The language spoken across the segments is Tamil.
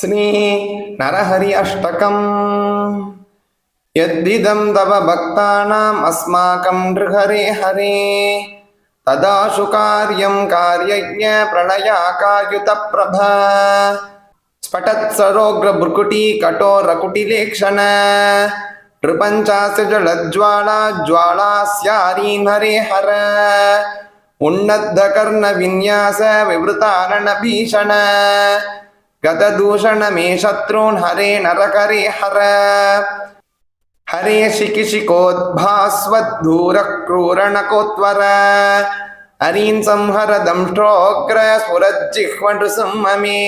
ஸ்ரீ நரஹரி அஷ்டகம் यद्दिदं तव भक्तानाम् अस्माकं नृहरे हरे तदाशु कार्यं कार्यज्ञ प्रणयाकायुतप्रभ स्फटत्सरोग्रभ्रुकुटी कठोरकुटिलेक्षण नृपञ्चाशजलज्ज्वाला ज्वालास्यारीन् हरे हर उन्नद्धकर्णविन्यास विवृताननभीषण गतदूषणमे शत्रून् हरे नरकरे हर हरे शिकिशिकोद्भास्वद्धूरक्रूरणकोत्वर हरीन् संहर दंष्ट्रोग्र स्फुरज्जिह्वनृसंहमे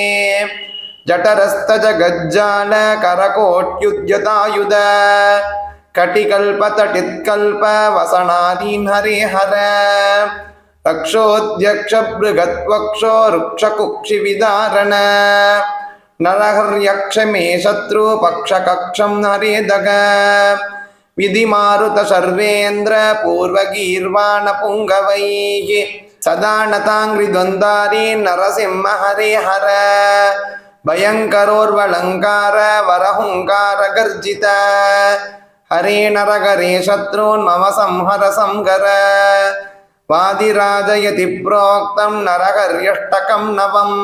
जठरस्तजगज्जाल करकोट्युद्यतायुध कटिकल्पतटित्कल्प वसनादीन् हरे हर तक्षोऽध्यक्षबृहत्वक्षो रुक्षकुक्षिविदारण नरहर्यक्षमे शत्रुपक्षकक्षं हरेदग विधिमारुत सर्वेन्द्र पूर्वगीर्वाणपुङ्गवैः सदा नताङ्घ्रिद्वन्दारी नरसिंह हरे हर भयङ्करोर्वलङ्कार वरहुङ्कार गर्जित हरे नरगरे शत्रून् मम संहर संहर வாதிராஜயதி புரோக்தம் நரகரியஷ்டகம் நவம்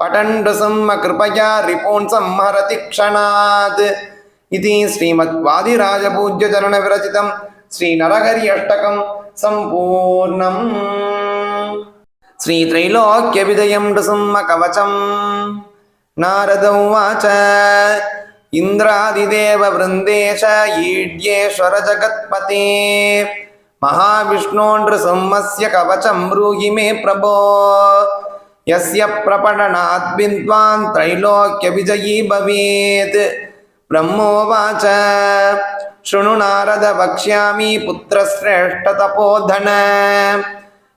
படண்டு சம்ம கிருபயா ரிபோன் சம்ஹரதி க்ஷணாத் இது ஸ்ரீமத் வாதிராஜபூஜ்ய ஜனன விரச்சிதம் ஸ்ரீ நரகரியஷ்டகம் சம்பூர்ணம் ஸ்ரீ விஜயம் டுசும்ம கவச்சம் इन्द्रादिदेववृन्देश ईड्येश्वर மகாவிஷ்ணோன்று சம்மஸ்ய கவச்சம் ரூகிமே பிரபோ யஸ்ய பிரபடனாத் பிந்த்வான் திரைலோக்கிய விஜயீ பவேத் பிரம்மோவாச்ச शृणु नारद वक्ष्यामि पुत्रश्रेष्ठतपोधन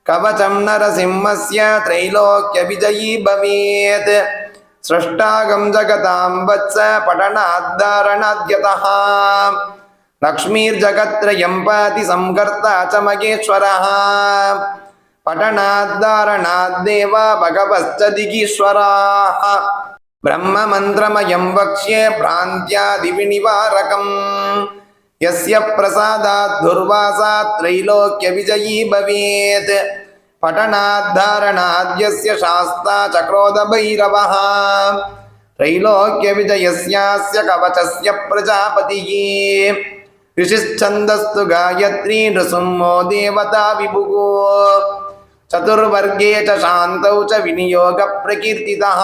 कवचं नरसिंहस्य त्रैलोक्यविजयी भवेत् स्रष्टागं जगतां वत्स पठनाद्दारणाद्यतः लक्ष्मीर्जगत्रयं पाति संकर्ता च मगेश्वरः पठनाद्धारणाद्देवा भगवश्च दिगीश्वराः ब्रह्ममन्त्रमयं वक्ष्ये भ्रान्त्यादिविनिवारकम् यस्य प्रसादात् दुर्वासात् त्रैलोक्यविजयी भवेत् पठनाद्धारणाद्यस्य शास्ता च क्रोधभैरवः त्रैलोक्यविजयस्यास्य कवचस्य प्रजापतिः ऋषिश्छन्दस्तु गायत्री नृसुम्मो देवता विभुगो चतुर्वर्गे च शान्तौ च विनियोगप्रकीर्तितः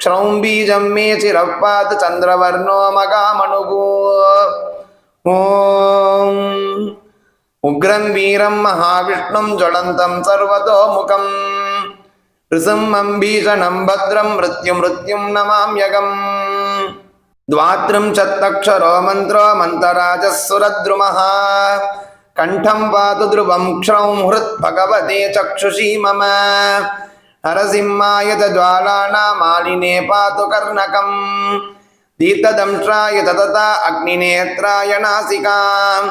क्षौं बीजं मे चिरपात् चन्द्रवर्णो मगामणुगो ॐ उग्रं वीरं महाविष्णुं ज्वलन्तं सर्वतोमुखं ऋसुमं बीजनं भद्रं मृत्युमृत्युं नमाम्यगम् द्वात्रिंशत्तक्षरो मन्त्रो मन्तराजः सुरद्रुमः कण्ठं पातु ध्रुवं क्षौं हृत् भगवते चक्षुषी मम नरसिंहाय ज्वालानामालिने पातु कर्णकम् तीर्थदंष्ट्राय ततता अग्निनेत्राय नासिकां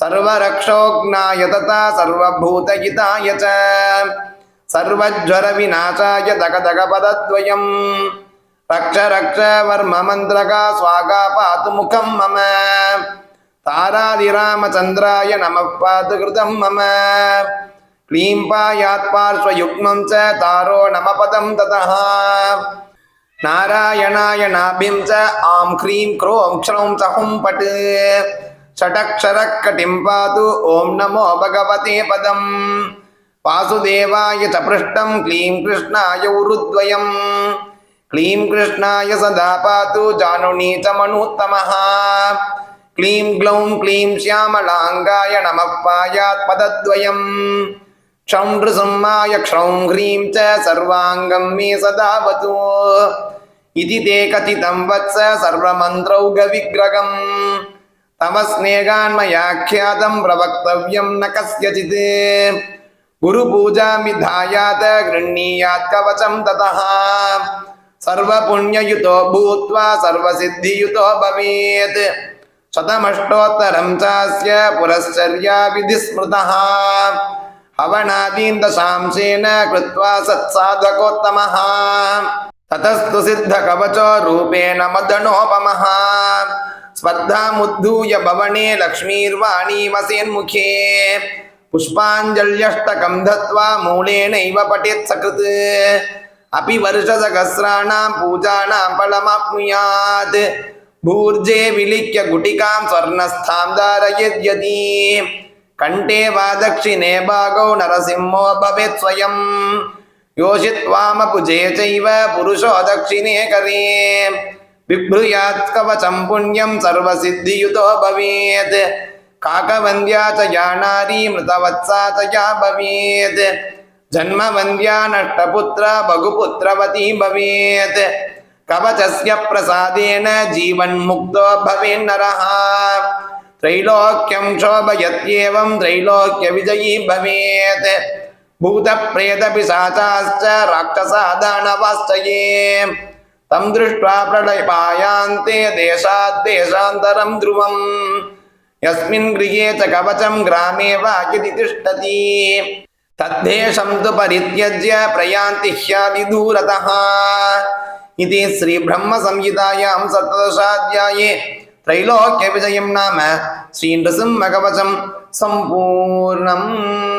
सर्वरक्षोग्नाय तथा सर्वभूतहिताय च सर्वज्वरविनाशाय दगदगपदद्वयम् ரக்ஷ ரக்ஷவர்ம மந்திரகா சுவாகா பாத்து முகம் மம தாராதி ராமச்சந்திராய நம பாத்து கிருதம் மம க்ளீம் பாயாத் பார்ஸ்வயுக்மம் ச தாரோ நம பதம் ததா நாராயணாய நாபிம் ச ஆம் க்ரீம் க்ரோம் க்ஷௌம் சஹும் பட்டு ஷடக்ஷரக்கட்டிம் பாது ஓம் நமோ பகவதே பதம் வாசுதேவாய ச பிருஷ்டம் கிருஷ்ணாய உருத்வயம் क्लीं कृष्णाय सदा पातु जानुनीतमनुत्तमः क्लीं ग्लौं क्लीं श्यामलाङ्गाय नमः पायात् पदद्वयम् क्षौं नृसिंहाय क्षौं ह्रीं च सर्वाङ्गं मे सदावतु इति ते कथितं वत्स सर्वमन्त्रौघविग्रगम् तव स्नेहान्मयाख्यातं प्रवक्तव्यं न कस्यचित् गुरुपूजामिधायात गृह्णीयात् कवचं ततः सर्वपुण्ययुतो भूत्वा सर्वसिद्धियुतो भवेत् शतमष्टोत्तरं चास्य पुरश्चर्या विधिस्मृतः हवनादीन् दशांशेन कृत्वा सत्साधकोत्तमः ततस्तु सिद्धकवचो रूपेण मदनोपमः स्पर्धामुद्धूय भवने लक्ष्मीर्वाणीमसेन्मुखे पुष्पाञ्जल्यष्टकं धत्वा मूलेनैव पठेत् सकृत् अपि वर्षसहस्राणां पूजानां फलमाप्नुयात् भूर्जे विलिख्य गुटिकां स्वर्णस्थां धारयद्यति कण्ठे वा दक्षिणे भागौ नरसिंहो भवेत् स्वयं योषित्वामपुजे चैव पुरुषो दक्षिणे करे बिभ्रूयात् कवचं पुण्यं सर्वसिद्धियुतो भवेत् काकवन्द्या च या नारी मृतवत्सा च या भवेत् जन्मवन्द्या नष्टपुत्रा बहुपुत्रवती भवेत् कवचस्य प्रसादेन जीवन्मुक्तो भवेन्नरः त्रैलोक्यं शोभयत्येवं त्रैलोक्यविजयी भवेत् भूतप्रेतपिशाचाश्च राक्षसादानवाश्च ये तं दृष्ट्वा प्रलयपायान्ते देशाद्देशान्तरं ध्रुवम् यस्मिन् गृहे च कवचं ग्रामे वा यदि तिष्ठति तद्देशं तु परित्यज्य प्रयान्ति ह्यादिदूरतः इति श्रीब्रह्मसंहितायां त्रैलोक्य त्रैलोक्यविजयं नाम श्री नृसिंह श्रीनृसिंहकवचं सम्पूर्णम्